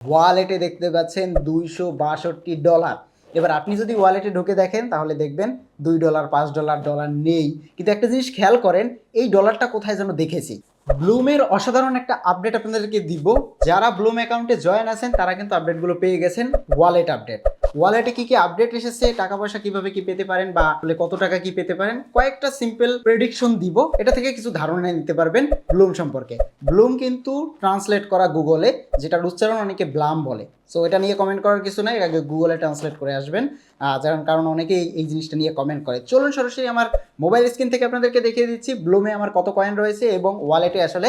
ওয়ালেটে দেখতে পাচ্ছেন দুইশো বাষট্টি ডলার। এবার আপনি যদি ওয়ালেটে ঢুকে দেখেন, তাহলে দেখবেন দুই ডলার, পাঁচ ডলার ডলার নেই। কিন্তু একটা জিনিস খেয়াল করেন, এই ডলারটা কোথায় যেন দেখেছি। ব্লুমের অসাধারণ একটা আপডেট আপনাদেরকে দিব। যারা ব্লুম অ্যাকাউন্টে জয়েন আছেন, তারা কিন্তু আপডেটগুলো পেয়ে গেছেন ওয়ালেট আপডেট। ওয়ালেটে কি কি আপডেট এসেছে টাকা পয়সা কীভাবে কি পেতে পারেন বা কত টাকা কি পেতে পারেন, কয়েকটা সিম্পল প্রেডিকশন দিব। এটা থেকে কিছু ধারণা নিতে পারবেন ব্লুম সম্পর্কে। ব্লুম কিন্তু ট্রান্সলেট করা গুগলে যেটার উচ্চারণ অনেকে ব্লাম বলে। সো এটা নিয়ে কমেন্ট করার কিছু নাই আগে গুগলে ট্রান্সলেট করে আসবেন। যার কারণ অনেকেই এই জিনিসটা নিয়ে কমেন্ট করে। চলুন সরাসরি আমার মোবাইল স্ক্রিন থেকে আপনাদেরকে দেখিয়ে দিচ্ছি ব্লুমে আমার কত কয়েন রয়েছে এবং ওয়ালেটে আসলে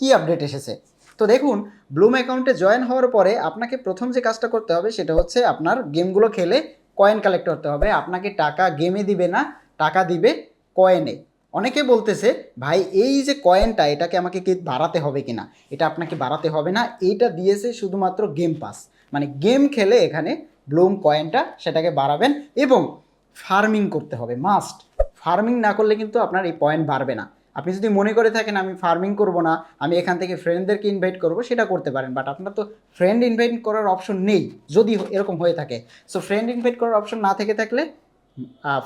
কি আপডেট এসেছে। তো দেখুন ব্লুম অ্যাকাউন্টে জয়েন হওয়ার পরে আপনাকে প্রথম যে কাজটা করতে হবে সেটা হচ্ছে আপনার গেমগুলো খেলে কয়েন কালেক্ট করতে হবে। আপনাকে টাকা গেমে দিবে না, টাকা দিবে কয়েনে অনেকে বলতেছে, ভাই, এই যে কয়েনটা এটাকে আমাকে কি বাড়াতে হবে কিনা? এটা আপনাকে বাড়াতে হবে না, এইটা দিয়েছে শুধুমাত্র গেম পাস মানে গেম খেলে এখানে ব্লুম কয়েনটা সেটাকে বাড়াবেন এবং ফার্মিং করতে হবে মাস্ট ফার্মিং না করলে কিন্তু আপনার এই পয়েন্ট বাড়বে না। আপনি যদি মনে করে থাকেন আমি ফার্মিং করব না, আমি এখান থেকে ফ্রেন্ডদেরকে ইনভাইট করব, সেটা করতে পারেন। বাট আপনার তো ফ্রেন্ড ইনভাইট করার অপশন নেই, যদি এরকম হয়ে থাকে। সো ফ্রেন্ড ইনভাইট করার অপশন না থেকে থাকলে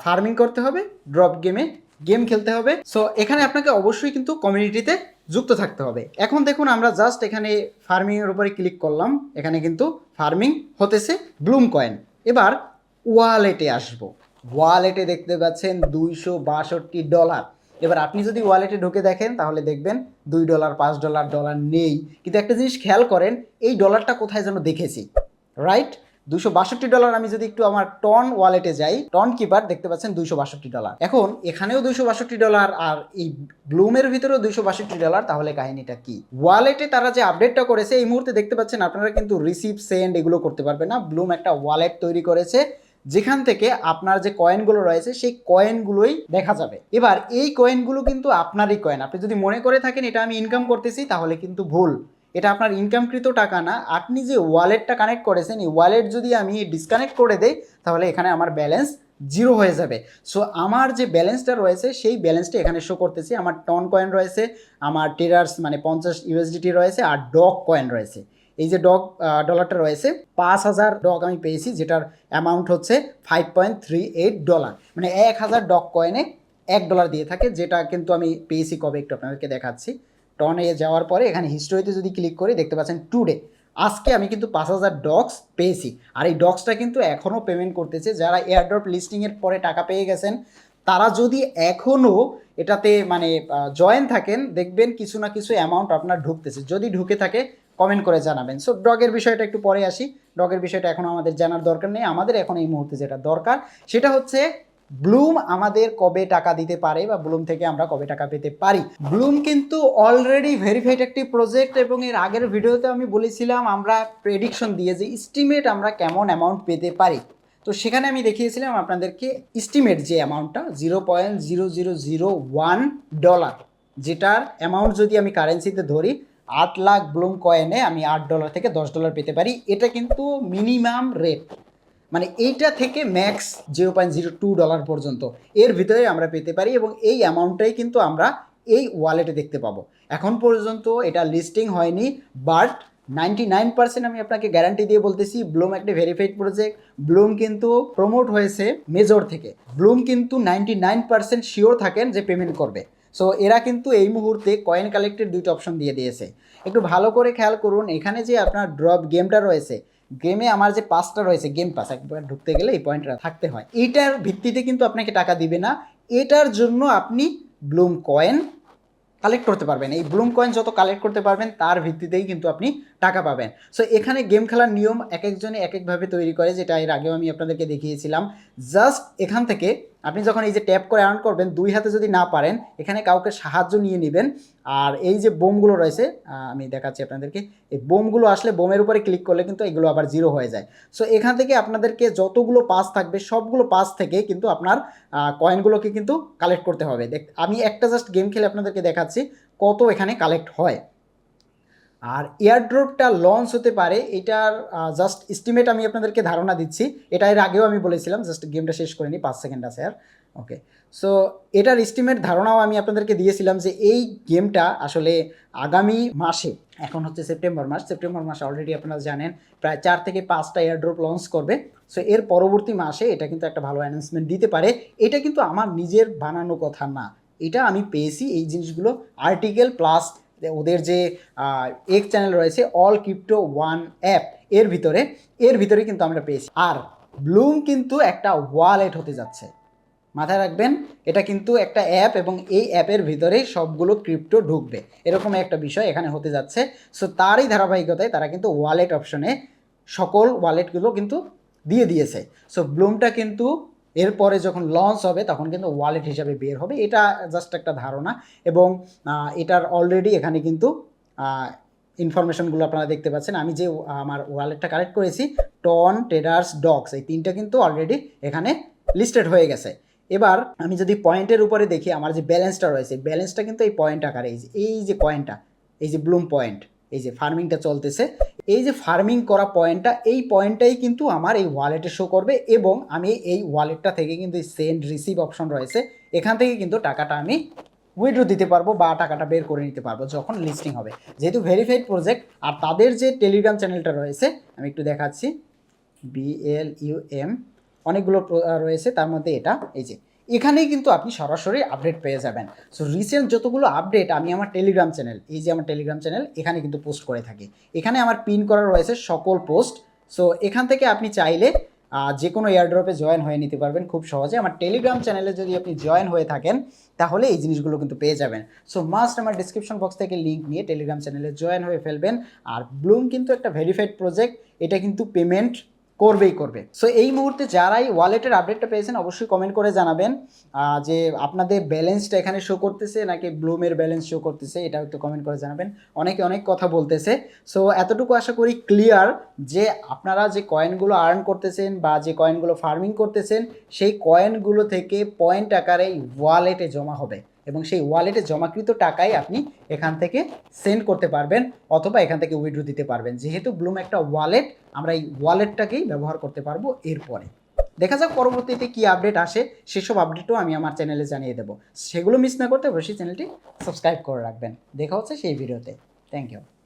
ফার্মিং করতে হবে ড্রপ গেমে গেম খেলতে হবে। সো এখানে আপনাকে অবশ্যই কিন্তু কমিউনিটিতে যুক্ত থাকতে হবে। এখন দেখুন, আমরা জাস্ট এখানে ফার্মিংয়ের উপরে ক্লিক করলাম। এখানে কিন্তু ফার্মিং হতেছে ব্লুম কয়েন এবার ওয়ালেটে আসব। ওয়ালেটে দেখতে পাচ্ছেন দুইশো বাষট্টি ডলার এবার আপনি যদি ওয়ালেটে ঢুকে দেখেন, তাহলে দেখবেন দুই ডলার পাঁচ ডলার ডলার নেই। কিন্তু একটা জিনিস খেয়াল করেন, এই ডলারটা কোথায় যেন দেখেছি রাইট দুশো বাষট্টি ডলার আমি যদি একটু আমার টন ওয়ালেটে যাই টন কিপার দেখতে পাচ্ছেন দুইশো বাষট্টি ডলার এখন, এখানেও দুইশো বাষট্টি ডলার আর এই ব্লুমের ভিতরেও দুইশো বাষট্টি ডলার তাহলে কাহিনীটা কি? ওয়ালেটে তারা যে আপডেটটা করেছে, এই মুহূর্তে দেখতে পাচ্ছেন আপনারা কিন্তু রিসিভ সেন্ড এগুলো করতে পারবেন না। ব্লুম একটা ওয়ালেট তৈরি করেছে যেখান থেকে আপনার যে কয়েনগুলো রয়েছে, সেই কয়েনগুলোই দেখা যাবে। এবার এই কয়েনগুলো কিন্তু আপনারই কয়েন আপনি যদি মনে করে থাকেন এটা আমি ইনকাম করতেছি, তাহলে কিন্তু ভুল। এটা আপনার ইনকামকৃত টাকা না। আপনি যে ওয়ালেটটা কানেক্ট করেছেন, এই ওয়ালেট যদি আমি ডিসকানেক্ট করে দেই, তাহলে এখানে আমার ব্যালেন্স জিরো হয়ে যাবে। সো আমার যে ব্যালেন্সটা রয়েছে, সেই ব্যালেন্সটা এখানে শো করতেছি। আমার টন কয়েন রয়েছে, আমার টেরার্স মানে পঞ্চাশ ইউএসডিটি রয়েছে, আর ডগ কয়েন রয়েছে। এই যে ডগ ডলারটা রয়েছে, পাঁচ হাজার ডগ আমি পেয়েছি, যেটার অ্যামাউন্ট হচ্ছে five point three eight dollar মানে এক হাজার ডগ কয়েনে এক ডলার দিয়ে থাকে, যেটা কিন্তু আমি পেয়েছি কবে একটু আপনাদেরকে দেখাচ্ছি। টনে যাওয়ার পরে এখানে হিস্টোরিতে যদি ক্লিক করি, দেখতে পাচ্ছেন টুডে আজকে আমি কিন্তু পাঁচ হাজার ডগস পেয়েছি। আর এই ডগসটা কিন্তু এখনও পেমেন্ট করতেছে, যারা এয়ারড্রপ লিস্টিংয়ের পরে টাকা পেয়ে গেছেন, তারা যদি এখনও এটাতে মানে জয়েন থাকেন, দেখবেন কিছু না কিছু অ্যামাউন্ট আপনার ঢুকতেছে। যদি ঢুকে থাকে কমেন্ট করে জানাবেন। সো ডগের বিষয়টা একটু পরে আসি। ডগের বিষয়টা এখন আমাদের জানার দরকার নেই। আমাদের এখন এই মুহূর্তে যেটা দরকার, সেটা হচ্ছে ব্লুম আমাদের কবে টাকা দিতে পারে বা ব্লুম থেকে আমরা কবে টাকা পেতে পারি। ব্লুম কিন্তু অলরেডি ভেরিফাইড একটি প্রজেক্ট এবং এর আগের ভিডিওতে আমি বলেছিলাম আমরা প্রেডিকশন দিয়ে যে ইস্টিমেট আমরা কেমন অ্যামাউন্ট পেতে পারি। তো সেখানে আমি দেখিয়েছিলাম আপনাদেরকে ইস্টিমেট যে অ্যামাউন্টটা zero point zero zero zero one dollar যেটার অ্যামাউন্ট যদি আমি কারেন্সিতে ধরি আট লাখ ব্লুম কয়েনে আমি আট ডলার থেকে দশ ডলার পেতে পারি। এটা কিন্তু মিনিমাম রেট। মানে এইটা থেকে max zero point zero two dollar পর্যন্ত। এর ভিতরে আমরা পেতে পারি এবং এই অ্যামাউন্টটাই কিন্তু আমরা এই ওয়ালেটে দেখতে পাবো। এখন পর্যন্ত এটা লিস্টিং হয়নি, বাট নাইনটি নাইন পার্সেন্ট আমি আপনাকে গ্যারান্টি দিয়ে বলতেছি, ব্লুম একটা ভেরিফাইড প্রজেক্ট। ব্লুম কিন্তু প্রমোট হয়েছে মেজর থেকে। ব্লুম কিন্তু নাইনটি নাইন পার্সেন্ট শিওর থাকেন যে পেমেন্ট করবে। সো এরা কিন্তু এই মুহূর্তে কয়েন কালেক্টের দুইটা অপশন দিয়ে দিয়েছে। একটু ভালো করে খেয়াল করুন, এখানে যে আপনার ড্রপ গেমটা রয়েছে গেমে আমার যে পাসটা রয়েছে গেম পাস একবার ঢুকতে গেলে এই পয়েন্টটা থাকতে হয়। এইটার ভিত্তিতে কিন্তু আপনাকে টাকা দিবে না। এটার জন্য আপনি ব্লুম কয়েন কালেক্ট করতে পারবেন। এই ব্লুম কয়েন যত কালেক্ট করতে পারবেন, তার ভিত্তিতেই কিন্তু আপনি টাকা পাবেন। সো এখানে গেম খেলার নিয়ম এক একজনে এক একভাবে তৈরি করে, যেটা এর আগেও আমি আপনাদেরকে দেখিয়েছিলাম। জাস্ট এখান থেকে আপনি যখন এই যে ট্যাপ করে আর্ন করবেন, দুই হাতে যদি না পারেন, এখানে কাউকে সাহায্য নিয়ে নেবেন। আর এই যে বোমগুলো রয়েছে আমি দেখাচ্ছি আপনাদেরকে, এই বোমগুলো আসলে বোমের উপরে ক্লিক করলে কিন্তু এগুলো আবার জিরো হয়ে যায়। সো এখান থেকে আপনাদেরকে যতগুলো পাস থাকবে, সবগুলো পাস থেকে কিন্তু আপনার কয়েনগুলোকে কিন্তু কালেক্ট করতে হবে। আমি একটা জাস্ট গেম খেলে আপনাদেরকে দেখাচ্ছি, কত এখানে কালেক্ট হয়। আর এয়ারড্রপটা লঞ্চ হতে পারে, এটার জাস্ট এস্টিমেট আমি আপনাদেরকে ধারণা দিচ্ছি। এটা এর আগেও আমি বলেছিলাম জাস্ট গেমটা শেষ করে নিই পাঁচ সেকেন্ড আছে আর। ওকে সো এটার এস্টিমেট ধারণাও আমি আপনাদেরকে দিয়েছিলাম যে এই গেমটা আসলে আগামী মাসে, এখন হচ্ছে সেপ্টেম্বর মাস, সেপ্টেম্বর মাসে অলরেডি আপনারা জানেন, প্রায় চার থেকে পাঁচটা এয়ারড্রপ লঞ্চ করবে। সো এর পরবর্তী মাসে এটা কিন্তু একটা ভালো অ্যানাউন্সমেন্ট দিতে পারে। এটা কিন্তু আমার নিজের বানানো কথা না। এটা আমি পেয়েছি এই জিনিসগুলো আর্টিকেল প্লাস ওদের যে এক চ্যানেল রয়েছে অল ক্রিপ্টো ওয়ান অ্যাপ এর ভিতরে এর ভিতরে কিন্তু আমরা পেয়েছি। আর ব্লুম কিন্তু একটা ওয়ালেট হতে যাচ্ছে। মাথায় রাখবেন, এটা কিন্তু একটা অ্যাপ এবং এই অ্যাপের ভিতরেই সবগুলো ক্রিপ্টো ঢুকবে। এরকম একটা বিষয় এখানে হতে যাচ্ছে। সো তারই ধারাবাহিকতায় তারা কিন্তু ওয়ালেট অপশনে সকল ওয়ালেটগুলো কিন্তু দিয়ে দিয়েছে। সো ব্লুমটা কিন্তু এরপরে যখন লঞ্চ হবে, তখন কিন্তু ওয়ালেট হিসাবে বের হবে। এটা জাস্ট একটা ধারণা এবং এটার অলরেডি এখানে কিন্তু ইনফরমেশনগুলো আপনারা দেখতে পাচ্ছেন। আমি যে আমার ওয়ালেটটা কালেক্ট করেছি টন টেডার্স ডগস এই তিনটা কিন্তু অলরেডি এখানে লিস্টেড হয়ে গেছে। এবার আমি যদি পয়েন্টের উপরে দেখি, আমার যে ব্যালেন্সটা রয়েছে ব্যালেন্সটা কিন্তু এই পয়েন্ট আকারে, এই যে পয়েন্টটা এই যে ব্লুম পয়েন্ট এই যে ফার্মিংটা চলতেছে, এই যে ফার্মিং করা পয়েন্টটা এই পয়েন্টটাই কিন্তু আমার এই ওয়ালেটে শো করবে এবং আমি এই ওয়ালেটটা থেকে কিন্তু সেন্ড রিসিভ অপশন রয়েছে, এখান থেকে কিন্তু টাকাটা আমি উইড্রো দিতে পারব বা টাকাটা বের করে নিতে পারব যখন লিস্টিং হবে। যেহেতু ভেরিফাইড প্রজেক্ট আর তাদের যে টেলিগ্রাম চ্যানেলটা রয়েছে, আমি একটু দেখাচ্ছি বিএল ইউ এম অনেকগুলো রয়েছে, তার মধ্যে এটা, এই যে এখানেই কিন্তু আপনি সরাসরি আপডেট পেয়ে যাবেন। সো রিসেন্ট যতগুলো আপডেট আমি আমার টেলিগ্রাম চ্যানেল এই যে আমার টেলিগ্রাম চ্যানেল এখানে কিন্তু পোস্ট করে থাকি। এখানে আমার পিন করা রয়েছে সকল পোস্ট সো এখান থেকে আপনি চাইলে যে কোনো এয়ারড্রপে জয়েন হয়ে নিতে পারবেন খুব সহজে। আমার টেলিগ্রাম চ্যানেলে যদি আপনি জয়েন হয়ে থাকেন, তাহলে এই জিনিসগুলো কিন্তু পেয়ে যাবেন। সো মাস্ট আমার ডিসক্রিপশন বক্স থেকে লিঙ্ক নিয়ে টেলিগ্রাম চ্যানেলে জয়েন হয়ে ফেলবেন। আর ব্লুম কিন্তু একটা ভেরিফাইড প্রজেক্ট এটা কিন্তু পেমেন্ট করবেই করবে। সো এই মুহূর্তে যারাই ওয়ালেটের আপডেটটা পেয়েছেন, অবশ্যই কমেন্ট করে জানাবেন যে আপনাদের ব্যালেন্সটা এখানে শো করতেছে নাকি ব্লুমের ব্যালেন্স শো করতেছে, এটাও একটু কমেন্ট করে জানাবেন। অনেকে অনেক কথা বলতেছে। সো এতটুকু আশা করি ক্লিয়ার যে আপনারা যে কয়েনগুলো আর্ন করতেছেন বা যে কয়েনগুলো ফার্মিং করতেছেন, সেই কয়েনগুলো থেকে পয়েন্ট আকারে ওয়ালেটে জমা হবে। এবং সেই ওয়ালেটে জমাকৃত টাকাই আপনি এখান থেকে সেন্ড করতে পারবেন অথবা এখান থেকে উইড্রো দিতে পারবেন। যেহেতু ব্লুম একটা ওয়ালেট আমরা এই ওয়ালেটটাকেই ব্যবহার করতে পারব এরপরে। দেখা যাক পরবর্তীতে কি আপডেট আসে, সেসব আপডেটও আমি আমার চ্যানেলে জানিয়ে দেবো। সেগুলো মিস না করতে অবশ্যই চ্যানেলটি সাবস্ক্রাইব করে রাখবেন। দেখা হচ্ছে সেই ভিডিওতে থ্যাংক ইউ